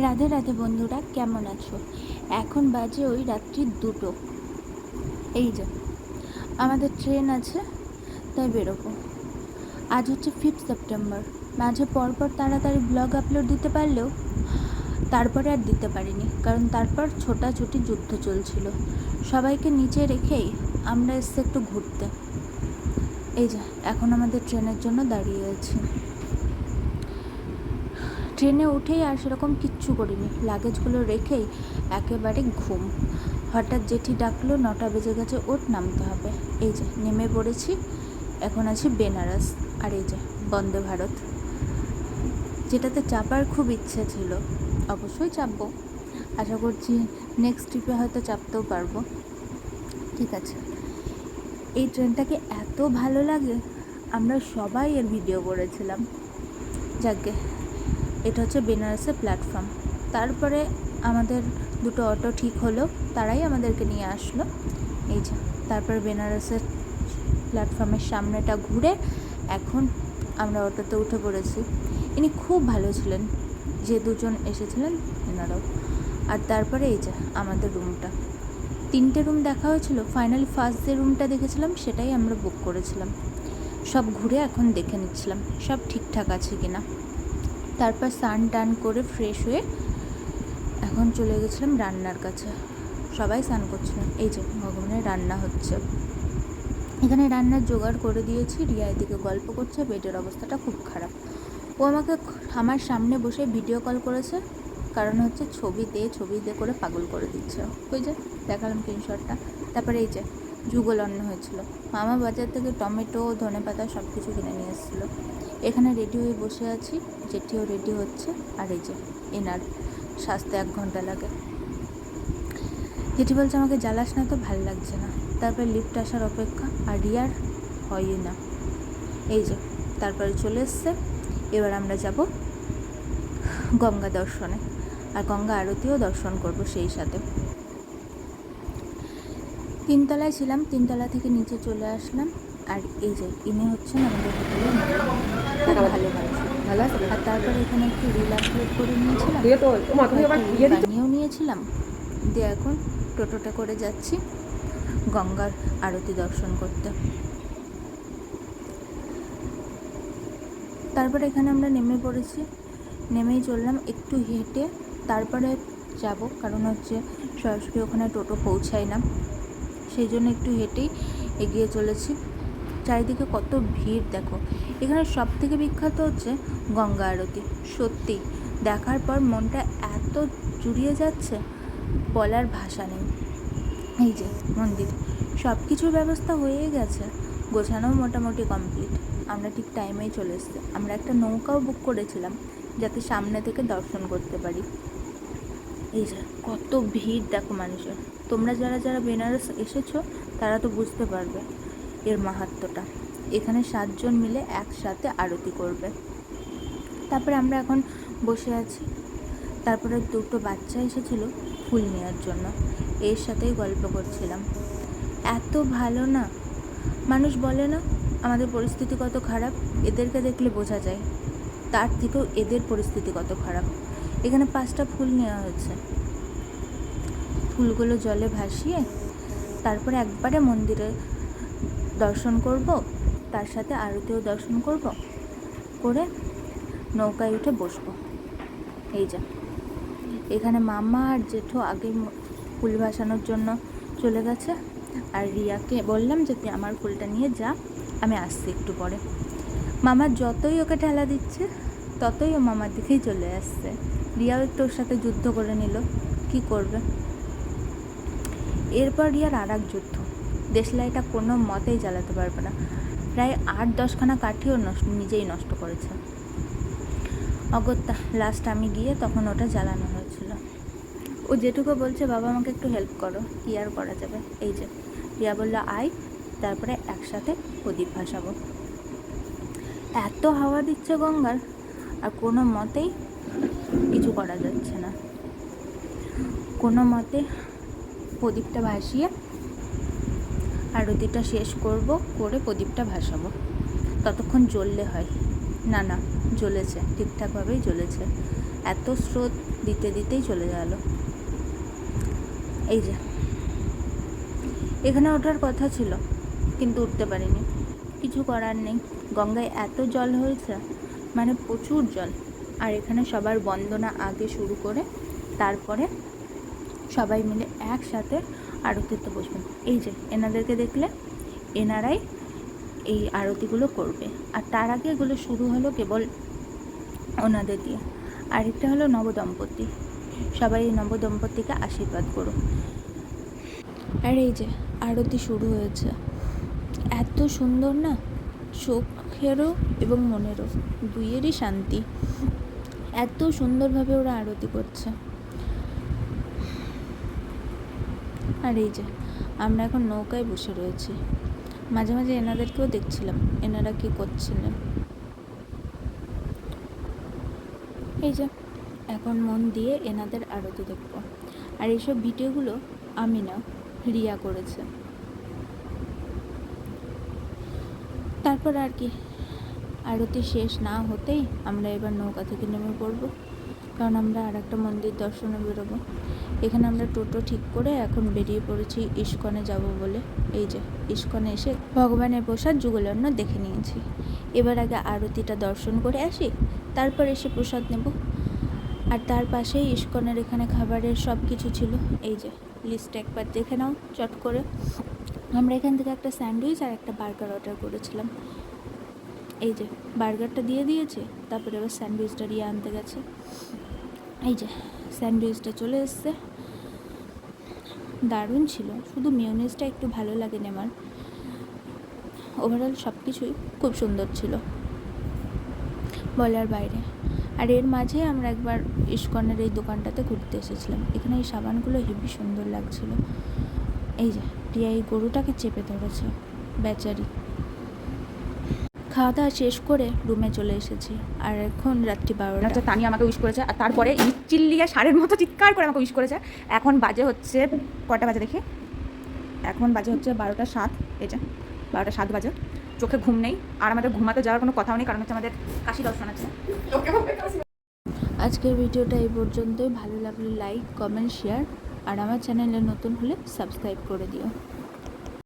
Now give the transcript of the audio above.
রাধে রাধে বন্ধুরা, কেমন আছো? এখন বাজে ওই রাত্রি দুটো। এই যে, আমাদের ট্রেন আছে, তাই বেরোবো। আজ হচ্ছে ফিফথ সেপ্টেম্বর মাঝে পরপর তাড়াতাড়ি ব্লগ আপলোড দিতে পারলেও তারপরে আর দিতে পারিনি, কারণ তারপর ছোটাছুটি যুদ্ধ চলছিল। সবাইকে নিচে রেখেই আমরা এসছি একটু ঘুরতে। এই যে, এখন আমাদের ট্রেনের জন্য দাঁড়িয়ে আছি। ট্রেনে উঠেই আর সেরকম কিচ্ছু করিনি। লাগেজগুলো রেখেই একেবারে ঘুম। হঠাৎ জেঠি ডাকলো, নটা বেজে গেছে ওট নামতে হবে। এই যে, নেমে পড়েছি, এখন আছি বেনারস। আর এই যে, বন্দে ভারত। যেটাতে চাপার খুব ইচ্ছে ছিল। অবশ্যই চাপবো। আশা করছি নেক্সট ট্রিপে হয়তো চাপতেও পারব। ঠিক আছে। এই ট্রেনটাকে এত ভালো লাগে, আমরা সবাই এর ভিডিও করেছিলাম। যাকে এটা হচ্ছে বেনারসের প্ল্যাটফর্ম তারপরে আমাদের দুটো অটো ঠিক হলো, তারাই আমাদেরকে নিয়ে আসলো। এই যে, তারপর বেনারসের প্ল্যাটফর্মের সামনেটা ঘুরে এখন আমরা অটোতে উঠে পড়েছি। ইনি খুব ভালো ছিলেন, যে দুজন এসেছিলেন এনারাও। আর তারপরে এই যে, আমাদের রুমটা তিনটে রুম দেখা হয়েছিল ফাইনালি ফার্স্ট যে রুমটা দেখেছিলাম, সেটাই আমরা বুক করেছিলাম। সব ঘুরে এখন দেখে নিচ্ছিলাম, সব ঠিকঠাক আছে কিনা। তারপর স্নান টান করে ফ্রেশ হয়ে এখন চলে গেছিলাম রান্নার কাছে। সবাই স্নান করছিলাম এই যে ভগবানের রান্না হচ্ছে। এখানে রান্নার জোগাড় করে দিয়েছি। রিয়া এদিকে গল্প করছে। বেডের অবস্থাটা খুব খারাপ। ও আমাকে আমার সামনে বসে ভিডিও কল করেছে। কারণ হচ্ছে ছবি দিয়ে ছবি দিয়ে করে পাগল করে দিচ্ছে। ওই যে দেখালাম স্ক্রিনশটটা তারপরে এই যে যুগল অন্ন হয়েছিল। মামা বাজার থেকে টমেটো ধনে পাতা সব কিছু কিনে নিয়ে এসেছিল। এখানে রেডি হয়ে বসে আছি। জেঠিও রেডি হচ্ছে। আর এই যে এনার সাজতে এক ঘণ্টা লাগে। জেঠি বলছে, আমাকে জ্বালাস না তো, ভালো লাগছে না। তারপর লিফট আসার অপেক্ষা। আর রিয়ার হয়ই না। এই যে, তারপরে চলে এসছে। এবার আমরা যাব গঙ্গা দর্শনে। আর গঙ্গা আরতিও দর্শন করব সেই সাথে। তিনতলায় ছিলাম তিনতলা থেকে নিচে চলে আসলাম। আর এই যে ইনি হচ্ছেন আমাদের হোটেলের খুব ভালো। মানুষ আর তারপরে এখানে একটু রিল আপলোড করে নিয়েছিলাম। বানিয়েও নিয়েছিলাম। দিয়ে এখন টোটোটা করে যাচ্ছি গঙ্গার আরতি দর্শন করতে। তারপরে এখানে আমরা নেমে পড়েছি। নেমেই চললাম একটু হেঁটে। তারপরে যাব কারণ হচ্ছে সরাসরি ওখানে টোটো পৌঁছায় না। সেই জন্য একটু হেঁটেই এগিয়ে চলেছি। চারিদিকে কত ভিড়, দেখো। এখানে সব থেকে বিখ্যাত হচ্ছে গঙ্গা আরতি। সত্যি, দেখার পর মনটা এত জুড়িয়ে যাচ্ছে, বলার ভাষা নেই। এই যে মন্দির সব কিছুর ব্যবস্থা হয়ে গেছে গোছানো মোটামুটি কমপ্লিট। আমরা ঠিক টাইমেই চলে এসেছি। আমরা একটা নৌকাও বুক করেছিলাম, যাতে সামনে থেকে দর্শন করতে পারি। এই যে কত ভিড়, দেখো মানুষের। তোমরা যারা যারা বেনারস এসেছ, তারা তো বুঝতে পারবে এর মাহাত্ম্যটা। এখানে সাতজন মিলে একসাথে আরতি করবে। তারপরে আমরা এখন বসে আছি। তারপরে দুটো বাচ্চা এসেছিল ফুল নেওয়ার জন্য। এর সাথেই গল্প করছিলাম। এত ভালো না। মানুষ বলে না, আমাদের পরিস্থিতি কত খারাপ, এদেরকে দেখলে বোঝা যায়। তার থেকেও এদের পরিস্থিতি কত খারাপ। এখানে পাঁচটা ফুল নেওয়া হয়েছে। ফুলগুলো জলে ভাসিয়ে তারপরে একবারে মন্দিরে দর্শন করব, তার সাথে আরতিও দর্শন করব, করে নৌকায় উঠে বসবো। এই যা, এখানে মামা আর জেঠু আগে ফুল ভাসানোর জন্য চলে গেছে। আর রিয়াকে বললাম যে, তুই আমার ফুলটা নিয়ে যা, আমি আসছি একটু পরে। মামার যতই ওকে ঠেলা দিচ্ছে, ততই ও মামার দিকেই চলে আসছে। রিয়াও একটু ওর সাথে যুদ্ধ করে নিল, কি করবে? এরপর রিয়ার আর এক যুদ্ধ। দেশলাইটা কোনো মতেই জ্বালাতে পারবে না। প্রায় আট দশখানা কাঠিও নষ্ট, নিজেই নষ্ট করেছে। অগত্যা লাস্ট আমি গিয়ে তখন ওটা জ্বালানো হয়েছিল। ও যেটুকু বলছে, বাবা, আমাকে একটু হেল্প করো, কি আর করা যাবে? এই যে, রিয়া বলল, আয়, তারপরে একসাথে প্রদীপ ভাসাবো। এত হাওয়া দিচ্ছে গঙ্গার, আর কোনো মতেই কিছু করা যাচ্ছে না। কোনো মতে প্রদীপটা ভাসিয়ে আরতিটা শেষ করব, করে প্রদীপটা ভাসাবো। ততক্ষণ জ্বললে হয়। না না, জ্বলেছে, ঠিকঠাকভাবেই জ্বলেছে। এত স্রোত দিতে দিতেই চলে গেল। এই যে, এখানে ওঠার কথা ছিল, কিন্তু উঠতে পারিনি। কিছু করার নেই। গঙ্গায় এত জল হয়েছে মানে প্রচুর জল। আর এখানে সবার বন্দনা আগে শুরু করে, তারপরে সবাই মিলে একসাথে আরতিতে বসবেন। এই যে, এনাদেরকে দেখলে এনারাই এই আরতিগুলো করবে। আর তার আগে এগুলো শুরু হলো কেবল ওনাদের দিয়ে। আরেকটা হলো নবদম্পতি। সবাই এই নবদম্পতিকে আশীর্বাদ করো আর এই যে, আরতি শুরু হয়েছে। এত সুন্দর না? চোখেরও এবং মনেরও দুইয়েরই শান্তি। এত সুন্দরভাবে ওরা আরতি করছে। আর এই যে, আমরা এখন নৌকায় বসে রয়েছি। মাঝে মাঝে এনাদেরকেও দেখছিলাম। এনারা কি করছিলেন? এই যে, এখন মন দিয়ে এনাদের আরতি দেখব। আর এইসব ভিডিওগুলো আমি না রিয়া করেছে। তারপর আর কি, আরতি শেষ না হতেই আমরা এবার নৌকা থেকে নেমে পড়ব। কারণ আমরা আর একটা মন্দির দর্শনে বেরোবো। এখানে আমরা টোটো ঠিক করে এখন বেরিয়ে পড়েছি ইস্কনে যাব বলে। এই যে, ইস্কনে এসে ভগবানের প্রসাদ যুগলন্য দেখে নিয়েছি। এবার আগে আরতিটা দর্শন করে আসি, তারপর এসে প্রসাদ নেব। আর তার পাশেই ইস্কনের এখানে খাবারের সব কিছু ছিল। এই যে লিস্ট একবার দেখে নাও, চট করে। আমরা এখান থেকে একটা স্যান্ডউইচ আর একটা বার্গার অর্ডার করেছিলাম। এই যে, বার্গারটা দিয়ে দিয়েছে, তারপরে এবার স্যান্ডউইচটা দিয়ে আনতে গেছে। এই যে, স্যান্ডউইচটা চলে এসছে। দারুণ ছিল। শুধু মিউনিসটা একটু ভালো লাগে আমার। ওভারঅল সব কিছুই খুব সুন্দর ছিল। বলার বাইরে। আর এর মাঝে আমরা একবার ইস্কনের এই দোকানটাতে ঘুরতে এসেছিলাম। এখানে এই সাবানগুলো হেবি সুন্দর লাগছিল। এই যে প্রিয়া এই গরুটাকে চেপে ধরেছে। বেচারি। খাওয়া দাওয়া শেষ করে রুমে চলে এসেছি। আর এখন রাত্রি বারোটা। হচ্ছে তানি আমাকে উইশ করেছে। আর তারপরে চিল্লিয়ে সারের মতো চিৎকার করে আমাকে উইশ করেছে। এখন বাজে হচ্ছে কটা বাজে দেখি? এখন বাজে হচ্ছে বারোটা সাত। এই যে বারোটা সাত বাজে। চোখে ঘুম নেই। আর আমাদের ঘুমাতে যাওয়ার কোনো কথাও নেই কারণ হচ্ছে আমাদের কাশি দর্শন আছে। আজকের ভিডিওটা এই পর্যন্তই। ভালো লাগলে লাইক কমেন্ট শেয়ার আর আমার চ্যানেলে নতুন হলে সাবস্ক্রাইব করে দিও।